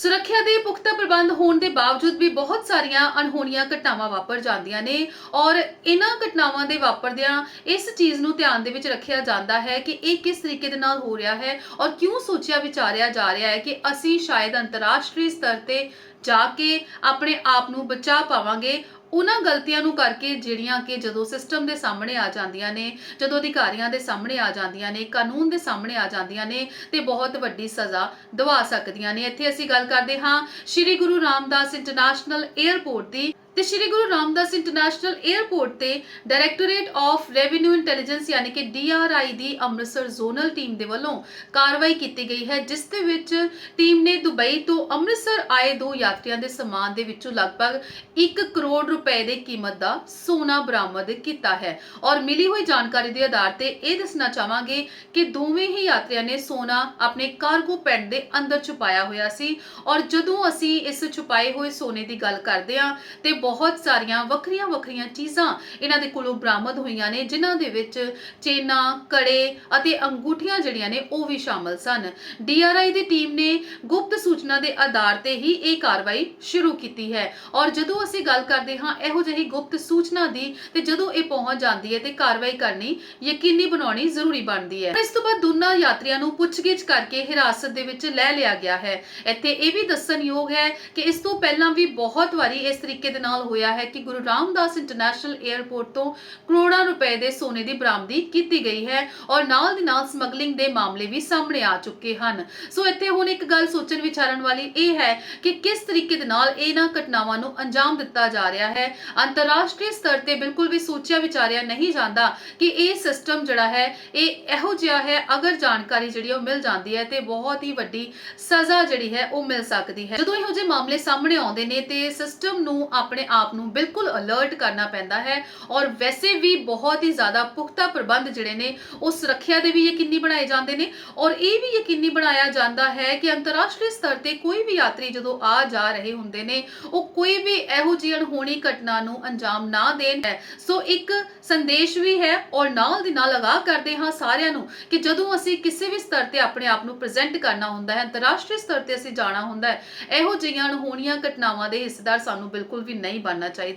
ਸੁਰੱਖਿਆ ਦੇ ਪੁਖਤਾ ਪ੍ਰਬੰਧ ਹੋਣ ਦੇ ਬਾਵਜੂਦ ਵੀ ਬਹੁਤ ਸਾਰੀਆਂ ਅਣਹੋਣੀਆਂ ਘਟਨਾਵਾਂ ਵਾਪਰ ਜਾਂਦੀਆਂ ਨੇ ਔਰ ਇਹਨਾਂ ਘਟਨਾਵਾਂ ਦੇ ਵਾਪਰਦਿਆਂ ਇਸ ਚੀਜ਼ ਨੂੰ ਧਿਆਨ ਦੇ ਵਿੱਚ ਰੱਖਿਆ ਜਾਂਦਾ ਹੈ ਕਿ ਇਹ ਕਿਸ ਤਰੀਕੇ ਦੇ ਨਾਲ ਹੋ ਰਿਹਾ ਹੈ ਔਰ ਕਿਉਂ ਸੋਚਿਆ ਵਿਚਾਰਿਆ ਜਾ ਰਿਹਾ ਹੈ ਕਿ ਅਸੀਂ ਸ਼ਾਇਦ ਅੰਤਰਰਾਸ਼ਟਰੀ ਸਤਰ ਤੇ ਜਾ ਕੇ ਆਪਣੇ ਆਪ ਨੂੰ ਬਚਾ ਪਾਵਾਂਗੇ ਉਹਨਾਂ ਗਲਤੀਆਂ ਨੂੰ ਕਰਕੇ ਜਿਹੜੀਆਂ ਕਿ ਜਦੋਂ ਸਿਸਟਮ ਦੇ ਸਾਹਮਣੇ ਆ ਜਾਂਦੀਆਂ ਨੇ, ਜਦੋਂ ਅਧਿਕਾਰੀਆਂ ਦੇ ਸਾਹਮਣੇ ਆ ਜਾਂਦੀਆਂ ਨੇ, ਕਾਨੂੰਨ ਦੇ ਸਾਹਮਣੇ ਆ ਜਾਂਦੀਆਂ ਨੇ ਤੇ ਬਹੁਤ ਵੱਡੀ ਸਜ਼ਾ ਦਵਾ ਸਕਦੀਆਂ ਨੇ। ਇੱਥੇ ਅਸੀਂ ਗੱਲ ਕਰਦੇ ਹਾਂ ਸ਼੍ਰੀ ਗੁਰੂ ਰਾਮਦਾਸ ਇੰਟਰਨੈਸ਼ਨਲ 에ਅਰਪੋਰਟ ਦੀ ਤੇ ਸ਼੍ਰੀ ਗੁਰੂ ਰਾਮਦਾਸ ਇੰਟਰਨੈਸ਼ਨਲ 에ਅਰਪੋਰਟ ਤੇ ਡਾਇਰੈਕਟੋਰੇਟ ਆਫ ਰੈਵਨਿਊ ਇੰਟੈਲੀਜੈਂਸ ਯਾਨੀ ਕਿ ਡੀਆਰਆਈ ਦੀ ਅੰਮ੍ਰਿਤਸਰ ਜ਼ੋਨਲ ਟੀਮ ਦੇ ਵੱਲੋਂ ਕਾਰਵਾਈ ਕੀਤੀ ਗਈ ਹੈ, ਜਿਸ ਦੇ ਵਿੱਚ ਟੀਮ ਨੇ ਦੁਬਈ ਤੋਂ ਅੰਮ੍ਰਿਤਸਰ ਆਏ ਦੋ ਯਾਤਰੀਆਂ ਦੇ ਸਮਾਨ ਦੇ ਵਿੱਚੋਂ ਲਗਭਗ 1 ਕਰੋੜ ਰੁਪਏ ਦੇ ਕੀਮਤ ਦਾ ਸੋਨਾ ਬਰਾਮਦ ਕੀਤਾ ਹੈ। ਔਰ ਮਿਲੀ ਹੋਈ ਜਾਣਕਾਰੀ ਦੇ ਆਧਾਰ ਤੇ ਇਹ ਦੱਸਣਾ ਚਾਹਾਂਗੇ ਕਿ ਦੋਵੇਂ ਹੀ ਯਾਤਰੀਆਂ ਨੇ ਸੋਨਾ ਆਪਣੇ ਕਾਰਗੋ ਪੈਂਟ ਦੇ ਅੰਦਰ ਛੁਪਾਇਆ ਹੋਇਆ ਸੀ। ਔਰ ਜਦੋਂ ਅਸੀਂ ਇਸ ਛੁਪਾਏ ਹੋਏ ਸੋਨੇ ਦੀ ਗੱਲ ਕਰਦੇ ਹਾਂ, ਤੇ ਬਹੁਤ ਸਾਰੀਆਂ ਵੱਖਰੀਆਂ ਵੱਖਰੀਆਂ ਚੀਜ਼ਾਂ ਇਹਨਾਂ ਦੇ ਕੋਲੋਂ ਬਰਾਮਦ ਹੋਈਆਂ ਨੇ, ਜਿਨ੍ਹਾਂ ਦੇ ਵਿੱਚ ਚੇਨਾਂ, ਕੜੇ ਅਤੇ ਅੰਗੂਠੀਆਂ ਜਿਹੜੀਆਂ ਨੇ, ਉਹ ਵੀ ਸ਼ਾਮਲ ਸਨ। ਡੀਆਰਆਈ ਦੀ ਟੀਮ ਨੇ ਗੁਪਤ ਸੂਚਨਾ ਦੇ ਆਧਾਰ ਤੇ ਹੀ ਇਹ ਕਾਰਵਾਈ ਸ਼ੁਰੂ ਕੀਤੀ ਹੈ। ਔਰ ਜਦੋਂ ਅਸੀਂ ਗੱਲ ਕਰਦੇ ਹਾਂ, ਇਹੋ ਜਿਹੀ ਗੁਪਤ ਸੂਚਨਾ ਦੀ, ਤੇ ਜਦੋਂ ਇਹ ਪਹੁੰਚ ਜਾਂਦੀ ਹੈ, ਤੇ ਕਾਰਵਾਈ ਕਰਨੀ ਯਕੀਨੀ ਬਣਾਉਣੀ ਜ਼ਰੂਰੀ ਬਣਦੀ ਹੈ। ਇਸ ਤੋਂ ਬਾਅਦ ਦੋਨਾਂ ਯਾਤਰੀਆਂ ਨੂੰ ਪੁੱਛਗਿੱਛ ਕਰਕੇ ਹਿਰਾਸਤ ਦੇ ਵਿੱਚ ਲੈ ਲਿਆ ਗਿਆ ਹੈ। ਇੱਥੇ ਇਹ ਵੀ ਦੱਸਣਯੋਗ ਹੈ ਕਿ ਇਸ ਤੋਂ ਪਹਿਲਾਂ ਵੀ ਬਹੁਤ ਵਾਰੀ ਇਸ ਤਰੀਕੇ ਦੇ ਨਾਲ ਹੋਇਆ ਹੈ ਕਿ ਗੁਰੂ ਰਾਮਦਾਸ ਇੰਟਰਨੈਸ਼ਨਲ 에ਅਰਪੋਰਟ ਤੋਂ ਕਰੋੜਾਂ ਰੁਪਏ ਦੇ ਸੋਨੇ ਦੀ ਬਰਾਮਦੀ ਕੀਤੀ ਗਈ ਹੈ ਔਰ ਨਾਲ ਦੀ ਨਾਲ ਸਮਗਲਿੰਗ ਦੇ ਮਾਮਲੇ ਵੀ ਸਾਹਮਣੇ ਆ ਚੁੱਕੇ ਹਨ। ਸੋ ਇੱਥੇ ਹੁਣ ਇੱਕ ਗੱਲ ਸੋਚਣ ਵਿਚਾਰਨ ਵਾਲੀ ਇਹ ਹੈ ਕਿ ਕਿਸ ਤਰੀਕੇ ਦੇ ਨਾਲ ਇਹਨਾਂ ਘਟਨਾਵਾਂ ਨੂੰ ਅੰਜਾਮ ਦਿੱਤਾ ਜਾ ਰਿਹਾ ਹੈ। ਅੰਤਰਰਾਸ਼ਟਰੀ ਸਤਰ ਤੇ ਬਿਲਕੁਲ ਵੀ ਸੋਚਿਆ ਵਿਚਾਰਿਆ ਨਹੀਂ ਜਾਂਦਾ ਕਿ ਇਹ ਸਿਸਟਮ ਜਿਹੜਾ ਹੈ, ਇਹ ਇਹੋ ਜਿਹਾ ਹੈ, ਅਗਰ ਜਾਣਕਾਰੀ ਜਿਹੜੀ ਉਹ ਮਿਲ ਜਾਂਦੀ ਹੈ ਤੇ ਬਹੁਤ ਹੀ ਵੱਡੀ ਸਜ਼ਾ ਜਿਹੜੀ ਹੈ ਉਹ ਮਿਲ ਸਕਦੀ ਹੈ। ਜਦੋਂ ਇਹੋ ਜਿਹੇ ਮਾਮਲੇ ਸਾਹਮਣੇ ਆਉਂਦੇ ਨੇ ਤੇ ਸਿਸਟਮ ਨੂੰ ਆਪਣੇ ਆਪ ਨੂੰ ਬਿਲਕੁਲ ਅਲਰਟ ਕਰਨਾ ਪੈਂਦਾ ਹੈ ਔਰ ਵੈਸੇ ਵੀ ਬਹੁਤ ਹੀ ਜ਼ਿਆਦਾ ਪੁਖਤਾ ਪ੍ਰਬੰਧ ਜਿਹੜੇ ਨੇ, ਉਹ ਸੁਰੱਖਿਆ ਦੇ ਵੀ ਯਕੀਨੀ ਬਣਾਏ ਜਾਂਦੇ ਨੇ ਔਰ ਇਹ ਵੀ ਯਕੀਨੀ ਬਣਾਇਆ ਜਾਂਦਾ ਹੈ ਕਿ ਅੰਤਰਰਾਸ਼ਟਰੀ ਸਤਰ ਤੇ ਕੋਈ ਵੀ ਯਾਤਰੀ ਜਦੋਂ ਆ ਜਾ ਰਹੇ ਹੁੰਦੇ ਨੇ, ਉਹ ਕੋਈ ਵੀ ਇਹੋ ਜਿਹੀ ਅਣਹੋਣੀ ਘਟਨਾ ਨੂੰ ਅੰਜਾਮ ਨਾ ਦੇਣ। ਹੈ ਸੋ ਇੱਕ ਸੰਦੇਸ਼ ਵੀ ਹੈ ਔਰ ਨਾਲ ਦੀ ਨਾਲ ਅਗਾਹ ਕਰਦੇ ਹਾਂ ਸਾਰਿਆਂ ਨੂੰ ਕਿ ਜਦੋਂ ਅਸੀਂ ਕਿਸੇ ਵੀ ਸਤਰ ਤੇ ਆਪਣੇ ਆਪ ਨੂੰ ਪ੍ਰੈਜ਼ੈਂਟ ਕਰਨਾ ਹੁੰਦਾ ਹੈ, ਅੰਤਰਰਾਸ਼ਟਰੀ ਸਤਰ ਤੇ ਅਸੀਂ ਜਾਣਾ ਹੁੰਦਾ ਹੈ, ਇਹੋ ਜਿਹੀਆਂ ਅਣਹੋਣੀਆਂ ਘਟਨਾਵਾਂ ਦੇ ਹਿੱਸੇਦਾਰ ਸਾਨੂੰ ਬਿਲਕੁਲ ਵੀ ਨਹੀਂ ਨਹੀਂ ਬਣਨਾ ਚਾਹੀਦਾ।